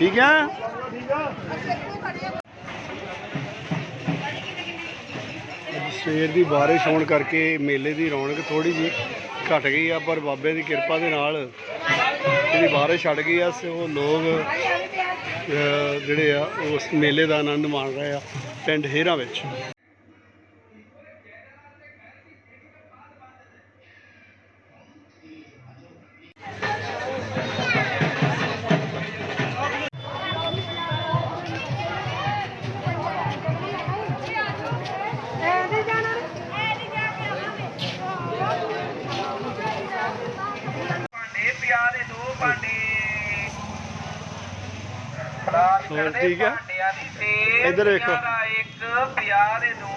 ਠੀਕ ਆ? ਸਵੇਰ ਦੀ ਬਾਰਿਸ਼ ਹੋਣ ਕਰਕੇ ਮੇਲੇ ਦੀ ਰੌਣਕ ਥੋੜੀ ਜੀ ਘਟ ਗਈ ਆ, ਪਰ ਬਾਬੇ ਦੀ ਕਿਰਪਾ ਦੇ ਨਾਲ ਜਿਹੜੀ ਬਾਰਿਸ਼ ਛੱਡ ਗਈ ਆ, ਸੋ ਲੋਕ ਜਿਹੜੇ ਆ, ਉਸ ਮੇਲੇ ਦਾ ਆਨੰਦ ਮਾਣ ਰਹੇ ਆ ਪਿੰਡ ਹੇਰਾ ਵਿੱਚ। ਹੋਰ ਠੀਕ ਆ? ਭਾਂਡਿਆਂ ਦੀ ਤੇ ਇੱਧਰ ਵੇਖੋ। ਇੱਕ ਪਿਆਰੇ ਦੋ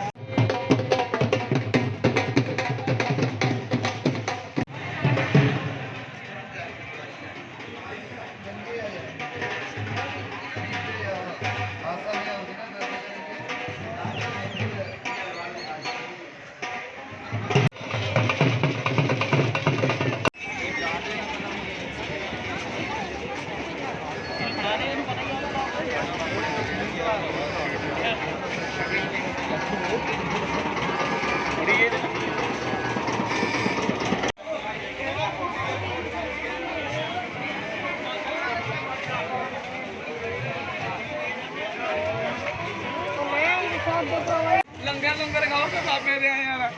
ਲੰਗਰ ਲੰਗਰ ਖਾਓ ਤੇ ਬਾਬੇ ਦੇ ਆਏ ਯਾਰ।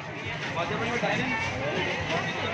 ਬਾਜੇ ਬਣੀ ਬਿਠਾਈ ਨਹੀਂ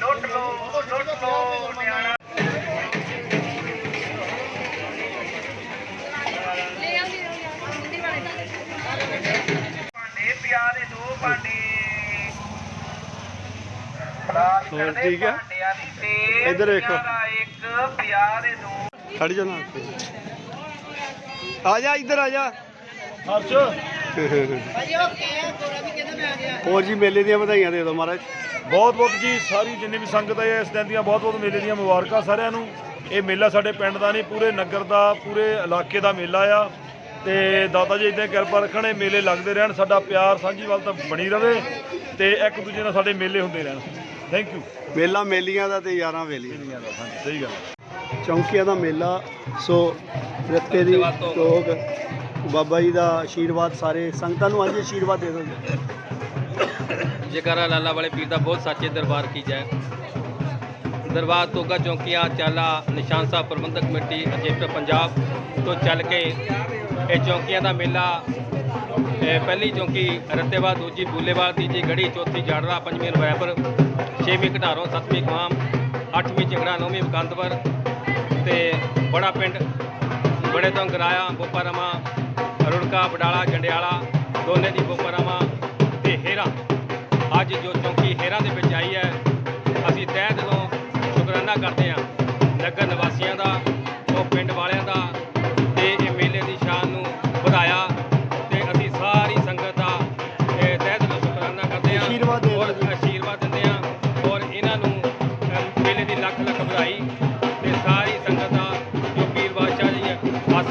ਲੁੱਟ ਲੋ ਲੁੱਟ ਲੋ ਨਿਆਣਾ ਭਾਂਡੇ ਪਿਆਰੇ ਦੋ ਭਾਂਡੇ ਹੋਰ ਠੀਕ ਦੀ ਤੇ ਇੱਧਰ ਵੇਖੋ। ਇੱਕ ਪਿਆਰੇ ਦੋ ਖੜ ਜਾ ਨਾ। ਆ ਜਾ ਇੱਧਰ ਆ ਜਾ। ਹਰਸ਼। ਹੋਰ ਜੀ ਮੇਲੇ ਦੀਆਂ ਵਧਾਈਆਂ ਦੇ ਦਿਓ ਮਹਾਰਾਜ। ਬਹੁਤ ਬਹੁਤ ਜੀ ਸਾਰੀ ਜਿੰਨੀ ਵੀ ਸੰਗਤ ਹੈ ਇਸ ਦਿਨ ਦੀਆਂ ਬਹੁਤ ਬਹੁਤ ਮੇਲੇ ਦੀਆਂ ਮੁਬਾਰਕਾਂ ਸਾਰਿਆਂ ਨੂੰ। ਇਹ ਮੇਲਾ ਸਾਡੇ ਪਿੰਡ ਦਾ ਨਹੀਂ ਪੂਰੇ ਨਗਰ ਦਾ ਪੂਰੇ ਇਲਾਕੇ ਦਾ ਮੇਲਾ ਆ। ਤੇ ਦਾਦਾ ਜੀ ਇਦਾਂ ਕਿਰਪਾ ਰੱਖਣ ਇਹ ਮੇਲੇ ਲੱਗਦੇ ਰਹਿਣ ਸਾਡਾ ਪਿਆਰ ਸਾਂਝੀਵਾਲ ਤਾਂ ਬਣੀ ਰਵੇ ਤੇ ਇੱਕ ਦੂਜੇ ਨਾਲ ਸਾਡੇ ਮੇਲੇ ਹੁੰਦੇ ਰਹਿਣ। ਥੈਂਕ ਯੂ ਮੇਲਾ ਮੇਲੀਆਂ ਦਾ ਤੇ ਯਾਰਾਂ ਵੇਲੀਆਂ। ਹਾਂਜੀ ਸਹੀ ਗੱਲ। ਚੌਂਕੀਆਂ ਦਾ ਮੇਲਾ, ਸੋ ਰੱਤੇ ਦੀ ਲੋਕ ਬਾਬਾ ਜੀ ਦਾ ਆਸ਼ੀਰਵਾਦ ਸਾਰੇ ਸੰਗਤਾਂ ਨੂੰ ਅੱਜ ਆਸ਼ੀਰਵਾਦ ਦੇ ਦਿਓ ਜੀ। ਜੈਕਾਰਾ ਲਾਲਾ ਵਾਲੇ ਪੀਰ ਦਾ ਬਹੁਤ ਸੱਚੇ ਦਰਬਾਰ ਕੀ ਜਾਏ ਦਰਬਾਰ, ਤੋਗਾ, ਚੌਂਕੀਆਂ, ਚਾਲਾ, ਨਿਸ਼ਾਨ ਸਾਹਿਬ, ਪ੍ਰਬੰਧਕ ਕਮੇਟੀ ਅਜੇਪਰ ਪੰਜਾਬ ਤੋਂ ਚੱਲ ਕੇ ਇਹ ਚੌਂਕੀਆਂ ਦਾ ਮੇਲਾ ਪਹਿਲੀ ਚੌਂਕੀ ਰੱਤੇਵਾ, ਦੂਜੀ ਬੂਲੇਵਾਲ ਤੀਜੀ ਗੜੀ, ਚੌਥੀ ਜਾੜਰਾ, ਪੰਜਵੀਂ ਰਵੈਪਰ ਛੇਵੀਂ ਘਟਾਰੋਂ ਸੱਤਵੀਂ ਖਵਾਮ, ਅੱਠਵੀਂ ਝਗੜਾ ਨੌਵੀਂ ਮੁਕੰਦਪੁਰ ਤੇ ਬੜਾ ਪਿੰਡ, ਬੜੇ ਤੋਂ ਗਰਾਇਆ ਬੋਪਾਰਮਾ ਰੁੜਕਾ ਬਡਾਲਾ ਜੰਡਿਆਲਾ, ਦੋਨੇ ਦੀ ਬੋਪਾਰਮਾ ਤੇ ਹੇਰਾ। ਅੱਜ ਜੋ ਚੌਂਕੀ ਹੇਰਾ ਦੇ ਵਿੱਚ ਆਈ ਹੈ, ਅਸੀਂ ਤਹਿ ਦਿਲੋਂ ਸ਼ੁਕਰਾਨਾ ਕਰਦੇ ਹਾਂ ਨਗਰ ਨਿਵਾਸੀਆਂ ਦਾ, ਉਹ ਪਿੰਡ ਵਾਲਿਆਂ ਦਾ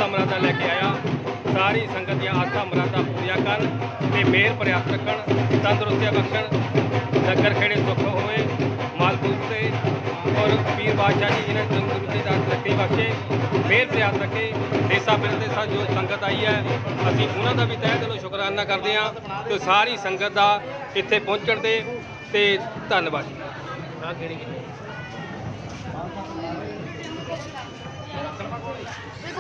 ਆਸਾ ਮਰਾਦਾ ਲੈ ਕੇ ਆਇਆ। ਸਾਰੀ ਸੰਗਤ ਦੀਆਂ ਆਸਾਂ ਮਰਾਦਾ ਪੂਰੀਆਂ ਕਰਨ ਤੇ ਮਿਹਰ ਪ੍ਰਾਪਤ ਰੱਖਣ ਤੰਦਰੁਸਤੀਆਂ ਬਖਸ਼ਣ ਨਗਰ ਖੇੜੇ ਸੁੱਖ ਹੋਵੇ ਮਾਲ ਮੁਲਕ ਤੇ ਔਰ ਪੀਰ ਬਾਦਸ਼ਾਹ ਜੀ ਜਿਹਨੇ ਤੰਦਰੁਸਤੀ ਦਾ ਤਰੱਕੀ ਬਖਸ਼ੇ ਮਿਹਰ ਪ੍ਰਾਪਤ ਰੱਖੇ ਦੇਸਾਂ ਬਿਰਦ ਦੇ ਸਾਥ ਜੋ ਸੰਗਤ ਆਈ ਹੈ, ਅਸੀਂ ਉਹਨਾਂ ਦਾ ਵੀ ਤਹਿ ਦਿਲੋਂ ਸ਼ੁਕਰਾਨਾ ਕਰਦੇ ਹਾਂ ਤੇ ਸਾਰੀ ਸੰਗਤ ਦਾ ਇੱਥੇ ਪਹੁੰਚਣ ਦੇ ਤੇ ਧੰਨਵਾਦ ਜੀ। May